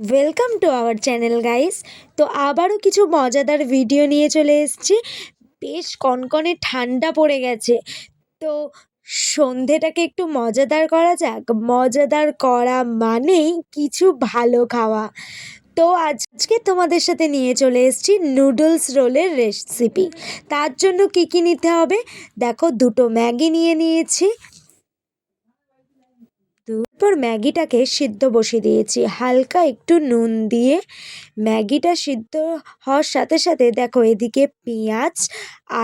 Welcome to our channel guys তো আবারও কিছু মজাদার ভিডিও নিয়ে চলে এসেছি। বেশ কনকনে ঠান্ডা পড়ে গেছে। তো সন্ধেটাকে একটু মজাদার করা যাক। মজাদার করা মানেই কিছু ভালো খাওয়া। তো আজকে তোমাদের সাথে নিয়ে চলে এসেছি নুডলস রোলের রেসিপি তার জন্য কি কি নিতে হবে? দেখো, দুটো ম্যাগি নিয়ে নিয়েছি। তারপর ম্যাগিটাকে সিদ্ধ বসিয়ে দিয়েছি। হালকা একটু নুন দিয়ে ম্যাগিটা সিদ্ধ হওয়ার সাথে সাথে দেখো এদিকে পেঁয়াজ,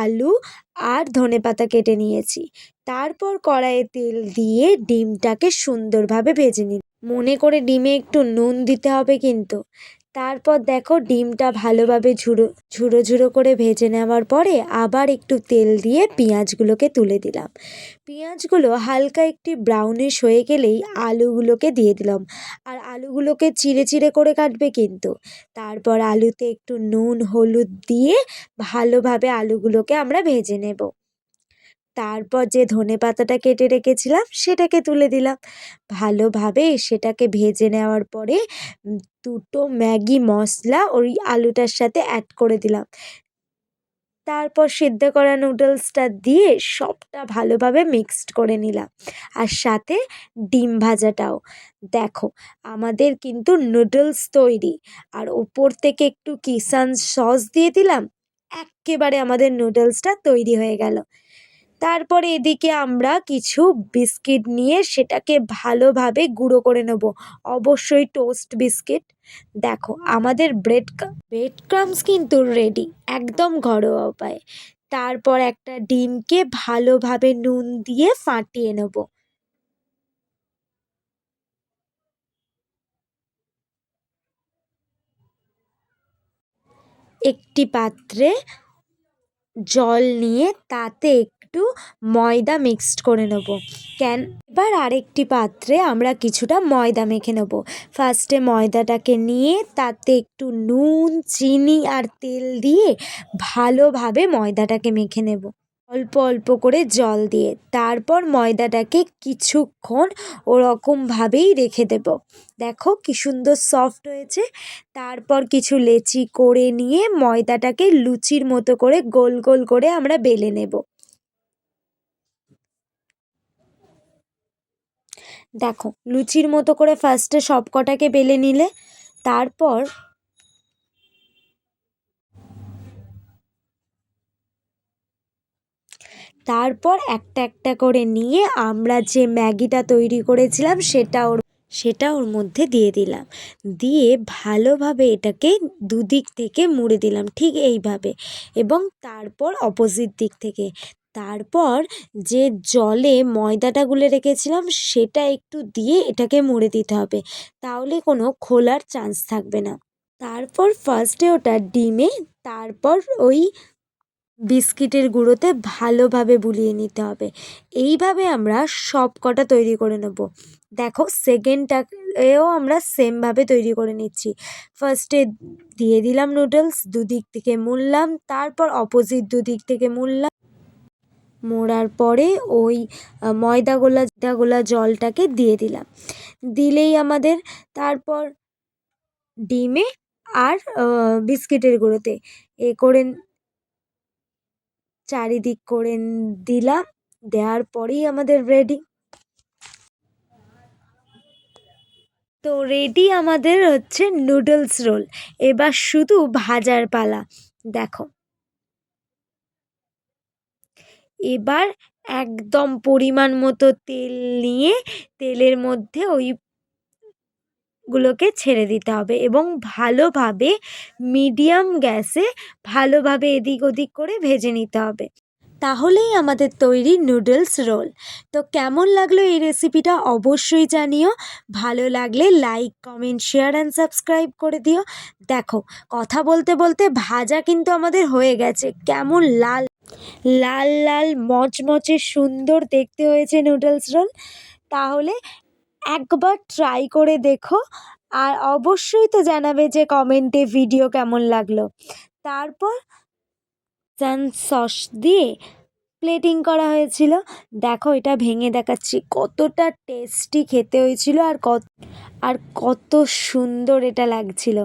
আলু আর ধনে পাতা কেটে নিয়েছি। তারপর কড়াইয়ে তেল দিয়ে ডিমটাকে সুন্দরভাবে ভেজে নিন মনে করে ডিমে একটু নুন দিতে হবে কিন্তু। তারপর দেখো ডিমটা ভালোভাবে ঝুড়ো ঝুড়ো ঝুড়ো করে ভেজে নেওয়ার পরে আবার একটু তেল দিয়ে পেঁয়াজগুলোকে তুলে দিলাম। পেঁয়াজগুলো হালকা একটি ব্রাউনিশ হয়ে গেলেই আলুগুলোকে দিয়ে দিলাম। আর আলুগুলোকে চিড়ে চিড়ে করে কাটবে কিন্তু। তারপর আলুতে একটু নুন, হলুদ দিয়ে ভালোভাবে আলুগুলোকে আমরা ভেজে নেব। তারপর যে ধনে পাতাটা কেটে রেখেছিলাম, সেটাকে তুলে দিলাম। ভালোভাবে সেটাকে ভেজে নেওয়ার পরে দুটো ম্যাগি মশলা ওই আলুটার সাথে অ্যাড করে দিলাম। তারপর সিদ্ধ করা নুডলসটা দিয়ে সবটা ভালোভাবে মিক্সড করে নিলাম। আর সাথে ডিম ভাজাটাও। দেখো, আমাদের কিন্তু নুডলস তৈরি। আর ওপর থেকে একটু কিষান সস দিয়ে দিলাম, একেবারে আমাদের নুডলসটা তৈরি হয়ে গেল। তারপরে এদিকে আমরা কিছু বিস্কিট নিয়ে সেটাকে ভালোভাবে গুঁড়ো করে নেব। অবশ্যই টোস্ট বিস্কিট। দেখো, আমাদের ব্রেড ব্রেড ক্রামস কিন্তু রেডি, একদম ঘরোয়া উপায়ে। তারপর একটা ডিমকে ভালোভাবে নুন দিয়ে ফাটিয়ে নেব। একটি পাত্রে জল নিয়ে তাতে একটু ময়দা মিক্সড করে নেব। কেন? এবার আরেকটি পাত্রে আমরা কিছুটা ময়দা মেখে নেব। ফার্স্টে ময়দাটাকে নিয়ে তাতে একটু নুন, চিনি আর তেল দিয়ে ভালোভাবে ময়দাটাকে মেখে নেব। অল্প অল্প করে জল দিয়ে তারপর ময়দাটাকে কিছুক্ষণ ওরকমভাবেই রেখে দেব। দেখো কি সুন্দর সফট হয়েছে। তারপর কিছু লেচি করে নিয়ে ময়দাটাকে লুচির মতো করে গোল গোল করে আমরা বেলে নেব। দেখো, লুচির মতো করে ফার্স্টে সব কটাকে বেলে নিলে, তারপর তারপর একটা একটা করে নিয়ে আমরা যে ম্যাগিটা তৈরি করেছিলাম, সেটা ওর সেটা ওর মধ্যে দিয়ে দিলাম। দিয়ে ভালোভাবে এটাকে দুদিক থেকে মুড়ে দিলাম, ঠিক এইভাবে। এবং তারপর অপোজিট দিক থেকে তারপর যে জলে ময়দাটা গুলে রেখেছিলাম, সেটা একটু দিয়ে এটাকে মুড়ে দিতে হবে। তাহলে কোনো খোলার চান্স থাকবে না। তারপর ফার্স্টে ওটা ডিমে, তারপর ওই বিস্কিটের গুঁড়োতে ভালোভাবে বুলিয়ে নিতে হবে। এইভাবে আমরা সব কটা তৈরি করে নেব। দেখো সেকেন্ডটাকেও আমরা সেমভাবে তৈরি করে নিচ্ছি। ফার্স্টে দিয়ে দিলাম নুডলস দুদিক থেকে মুড়লাম, তারপর অপোজিট দুদিক থেকে মুড়লাম। মোড়ার পরে ওই ময়দা গোলা গোলা জলটাকে দিয়ে দিলাম। দিলেই আমাদের তারপর ডিমে আর বিস্কিটের গুঁড়োতে এ করে চারিদিক করে দিলাম, দেওয়ার পরেই আমাদের রেডি তো রেডি আমাদের হচ্ছে নুডলস রোল এবার শুধু ভাজার পালা। দেখো। এবার একদম পরিমাণ মতো তেল নিয়ে তেলের মধ্যে ওই গুলোকে ছেড়ে দিতে হবে এবং ভালোভাবে মিডিয়াম গ্যাসে ভালোভাবে এদিক ওদিক করে ভেজে নিতে হবে। তাহলেই আমাদের তৈরি নুডলস রোল। তো কেমন লাগল এই রেসিপিটা অবশ্যই জানিও। ভালো লাগলে like, comment, share and subscribe করে দিও। দেখো, কথা বলতে বলতে ভাজা কিন্তু আমাদের হয়ে গেছে। কেমন লাল লাল লাল মচমচে সুন্দর দেখতে হয়েছে নুডলস রোল তাহলে একবার ট্রাই করে দেখো আর অবশ্যই তো জানাবে যে কমেন্টে ভিডিও কেমন লাগল। তারপর সস দিয়ে প্লেটিং করা হয়েছিল। দেখো এটা ভেঙে দেখাচ্ছি, কতটা টেস্টি খেতে হয়েছিল আর কত আর কত সুন্দর এটা লাগছিল।